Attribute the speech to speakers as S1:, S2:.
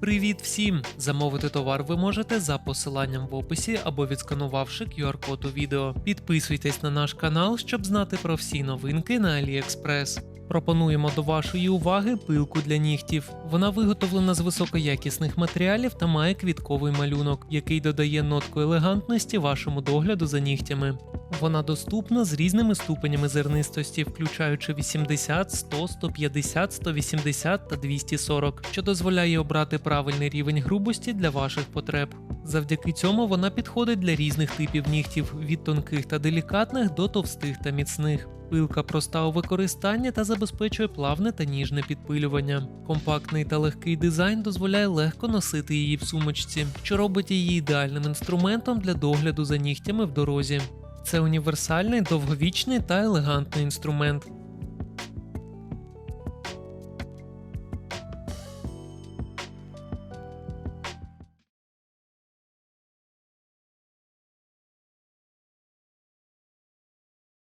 S1: Привіт всім! Замовити товар ви можете за посиланням в описі або відсканувавши QR-код у відео. Підписуйтесь на наш канал, щоб знати про всі новинки на AliExpress. Пропонуємо до вашої уваги пилку для нігтів. Вона виготовлена з високоякісних матеріалів та має квітковий малюнок, який додає нотку елегантності вашому догляду за нігтями. Вона доступна з різними ступенями зернистості, включаючи 80, 100, 150, 180 та 240, що дозволяє обрати правильний рівень грубості для ваших потреб. Завдяки цьому вона підходить для різних типів нігтів від тонких та делікатних до товстих та міцних. Пилка проста у використанні та забезпечує плавне та ніжне підпилювання. Компактний та легкий дизайн дозволяє легко носити її в сумочці, що робить її ідеальним інструментом для догляду за нігтями в дорозі. Це універсальний, довговічний та елегантний інструмент.